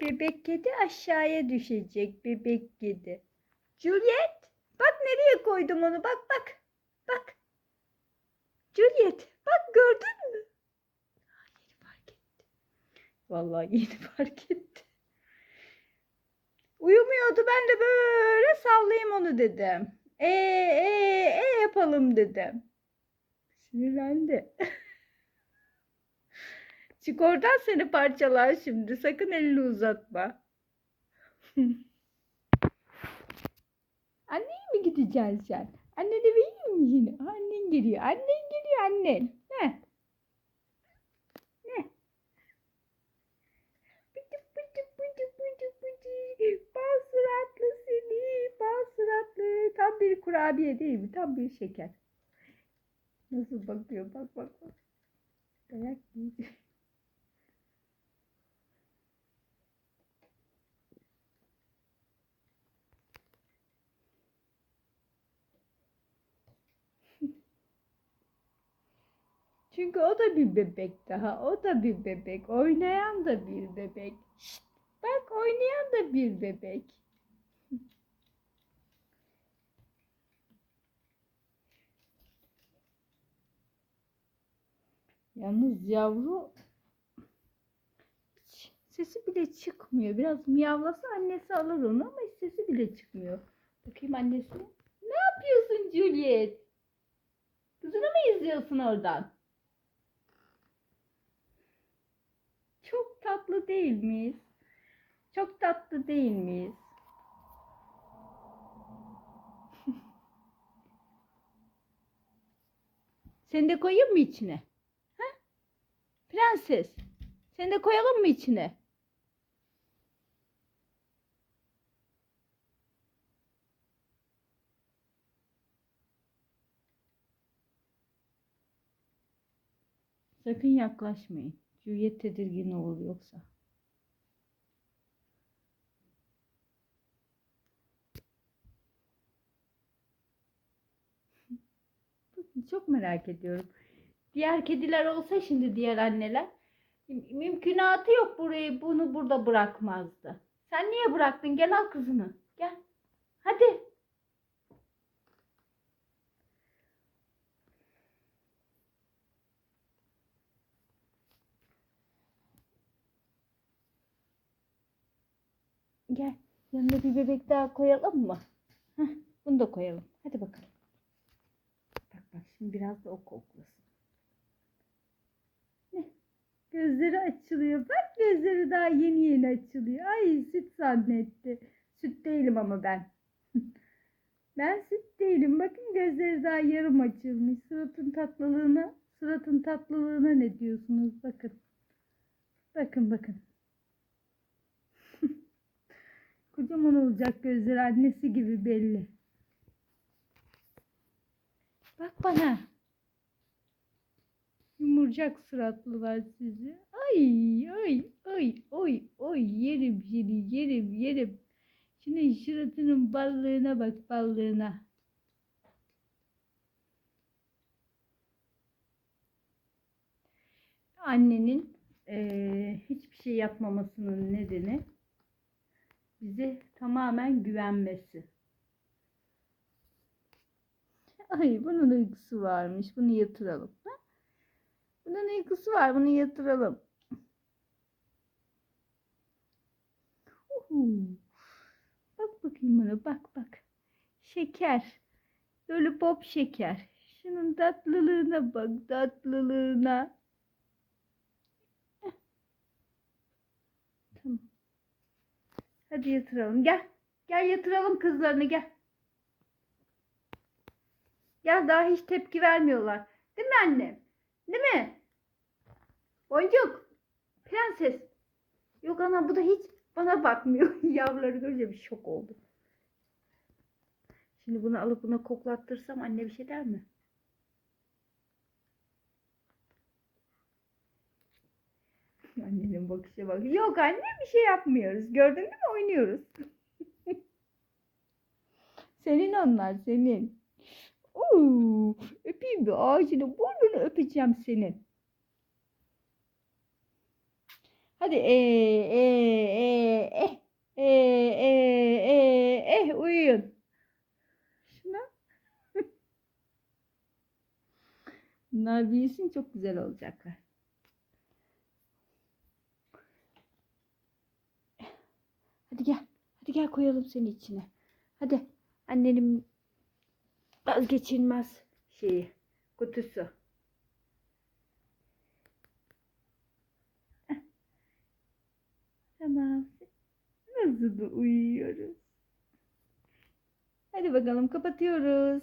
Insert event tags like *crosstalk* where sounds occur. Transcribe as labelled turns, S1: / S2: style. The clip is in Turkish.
S1: Bebek kedi aşağıya düşecek bebek kedi. Juliet bak nereye koydum onu bak bak. Bak. Juliet bak gördün mü? Yeni fark etti. Vallahi yeni *laughs* fark etti. Uyumuyordu ben de böyle sallayayım onu dedim. E e e yapalım dedim. Sinirlendi. *laughs* Çık oradan seni parçalar şimdi. Sakın elini uzatma. *laughs* Anneye mi gideceksin sen? Annene vereyim mi yine? Annen geliyor. Annen geliyor annen. Ne? Ne? Bıcı bıcı bıcı bıcı bıcı. Bal suratlı seni. Bal suratlı. Tam bir kurabiye değil mi? Tam bir şeker. Nasıl bakıyor? Bak bak bak. Dayak yiyecek. Çünkü o da bir bebek daha. O da bir bebek. Oynayan da bir bebek. Şşt, bak oynayan da bir bebek. *laughs* Yalnız yavru sesi bile çıkmıyor. Biraz miyavlasa annesi alır onu ama sesi bile çıkmıyor. Bakayım annesine. Ne yapıyorsun Juliet? Kızını mı izliyorsun oradan? Çok tatlı değil miyiz? Çok tatlı değil miyiz? *laughs* Seni de koyayım mı içine? Ha? Prenses. Seni de koyalım mı içine? Sakın yaklaşmayın. Juliet tedirgin olur yoksa. *laughs* Çok merak ediyorum. Diğer kediler olsa şimdi diğer anneler mü- mümkünatı yok burayı bunu burada bırakmazdı. Sen niye bıraktın? Gel al kızını. Gel. Hadi. Gel. Yanına bir bebek daha koyalım mı? Heh, bunu da koyalım. Hadi bakalım. Bak bak şimdi biraz da o koklasın. Ne? Gözleri açılıyor. Bak gözleri daha yeni yeni açılıyor. Ay süt zannetti. Süt değilim ama ben. *laughs* ben süt değilim. Bakın gözleri daha yarım açılmış. Suratın tatlılığına, suratın tatlılığına ne diyorsunuz? Bakın. Bakın bakın. Kocaman olacak gözleri annesi gibi belli. Bak bana. Yumurcak suratlılar sizi. Ay ay ay oy oy yerim seni yerim yerim. Şunun suratının ballığına bak ballığına. Annenin eee, hiçbir şey yapmamasının nedeni bize tamamen güvenmesi. Ay bunun uykusu varmış. Bunu yatıralım. Ha? Bunun uykusu var. Bunu yatıralım. Uhu. Bak bakayım bana. Bak bak. Şeker. Lollipop şeker. Şunun tatlılığına bak. Tatlılığına. Tamam. Hadi yatıralım. Gel. Gel yatıralım kızlarını gel. Ya daha hiç tepki vermiyorlar. Değil mi annem? Değil mi? Boncuk. Prenses. Yok ana bu da hiç bana bakmıyor. *laughs* Yavruları görünce bir şok oldu. Şimdi bunu alıp buna koklattırsam anne bir şey der mi? Annenin bakışa bak. Yok anne bir şey yapmıyoruz. Gördün değil mi? Oynuyoruz. *laughs* senin onlar senin. Oo, öpeyim bir ağacını burnunu öpeceğim senin. Hadi e e e eh e e e eh uyuyun. Şuna. *laughs* Bunlar büyüsün çok güzel olacaklar. Hadi gel. Hadi gel koyalım seni içine. Hadi. Annenin vazgeçilmez şeyi. Kutusu. Tamam. Nasıl da uyuyoruz. Hadi bakalım kapatıyoruz.